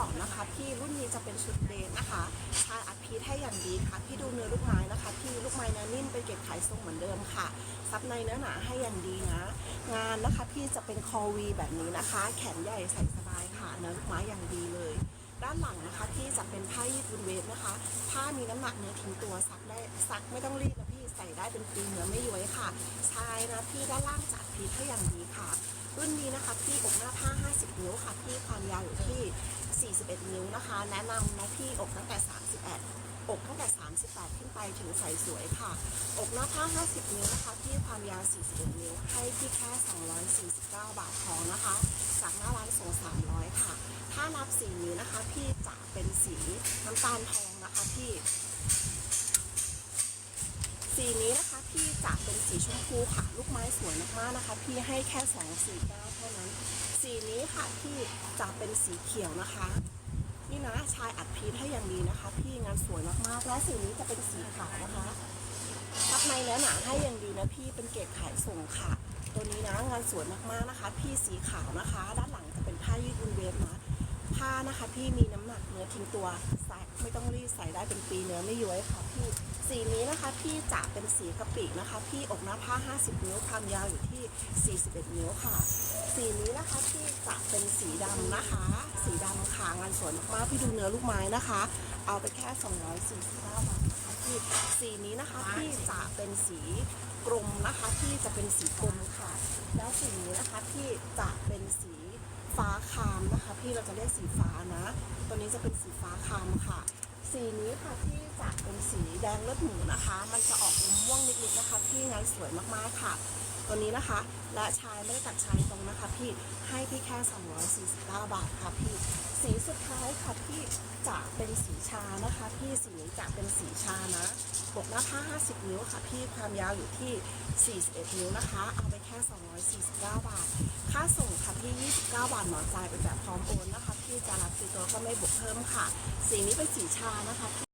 ก่อนนะคะ พี่รุ่นนี้จะเป็นชุดเดทนะคะชายอัดพีทให้อย่างดีค่ะ พี่ดูเนื้อลูกไม้นะคะ พี่ลูกไม้นื้อนิ่มเป็นเกล็ดไขทรงเหมือนเดิมค่ะ ซับในเนื้อหนาให้อย่างดีนะ งานนะคะพี่จะเป็นคอวีแบบนี้นะคะ แขนใหญ่ใส่สบายค่ะเนื้อลูกไม้อย่างดีเลย ด้านหลังนะคะพี่จะเป็นผ้ายืดวุนเวฟนะคะ ผ้ามีน้ำหนักเนื้อทิ้งตัวซักได้ซักไม่ต้องรีดนะพี่ใส่ได้เป็นปีเนื้อไม่ย้วยค่ะ ชายนะพี่ด้านล่างจัดพีทให้อย่างดีค่ะรุ่นนี้นะคะพี่อกหน้าผ้า 50 นิ้วค่ะ พี่ความยาวอยู่ที่ นิ้วนะคะ แนะนำนะพี่อกตั้งแต่31อกตั้งแต่ 38 ขึ้นไปถึงใส่สวยค่ะ อกหน้าผ้า 50 นิ้วนะคะพี่ความยาว 41 นิ้ว ให้พี่แค่ 249 บาททองนะคะ จากหน้าร้านส่ง 300 ค่ะ ถ้านับสีนี้นะคะ พี่จะเป็นสีน้ำตาลทองนะคะพี่สีนี้นะคะพี่จะเป็นสีชมพูค่ะ ลูกไม้สวยมากๆนะคะ พี่ให้แค่249เท่านั้น สีนี้ค่ะพี่จะเป็นสีเขียวนะคะ นี่นะชายอัดพีทให้อย่างดีนะคะ พี่งานสวยมากๆและสีนี้จะเป็นสีขาวนะคะทับในเนื้อหนาให้อย่างดีนะพี่เป็นเกรดขายส่งค่ะ ตัวนี้นะงานสวยมากๆนะคะ พี่สีขาวนะคะ ด้านหลังจะเป็นผ้ายืดวุนเวฟนะ ผ้า นะคะพี่มีน้ำหนักเนื้อทิ้งตัวใส่ไม่ต้องรีดใส่ได้เป็นปีเนื้อไม่ย้วยค่ะพี่สีนี้นะคะพี่จะเป็นสีกะปินะคะ พี่อกหน้าผ้า 50 นิ้วความยาวอยู่ที่ 41 นิ้วค่ะ สีนี้นะคะพี่จะเป็นสีดำนะคะ สีดำค่ะงานสวยมากๆพี่ดูเนื้อลูกไม้นะคะ เอาไปแค่ 249 บาทนะคะพี่สีนี้นะคะพี่จะเป็นสีกลมนะคะพี่จะเป็นสีกลมค่ะ แล้วสีนี้นะคะพี่จะเป็นสีฟ้าคามนะคะ พี่เราจะเรียกสีฟ้านะ ตัวนี้จะเป็นสีฟ้าคามค่ะ สีนี้ค่ะที่จะเป็นสีแดงเลือดหมูนะคะ มันจะออกอมม่วงนิดๆนะคะพี่งานสวยมากๆค่ะ ตัวนี้นะคะ และชายไม่ได้ตัดชายตรงนะคะ พี่ให้พี่แค่ 249 บาทค่ะพี่ สีสุดท้ายค่ะพี่ จะเป็นสีชานะคะ พี่สีนี้จะเป็นสีชานะปกหน้าผ้า 50 นิ้วค่ะ พี่ความยาวอยู่ที่ 41 นิ้วนะคะ เอาไปแค่ 249 บาท ค่าส่งค่ะพี่ 29 บาทหมอจ่ายเป็นแบบพร้อมโอนนะคะ พี่จะรับสีตัวก็ไม่บวกเพิ่มค่ะ สีนี้เป็นสีชานะคะ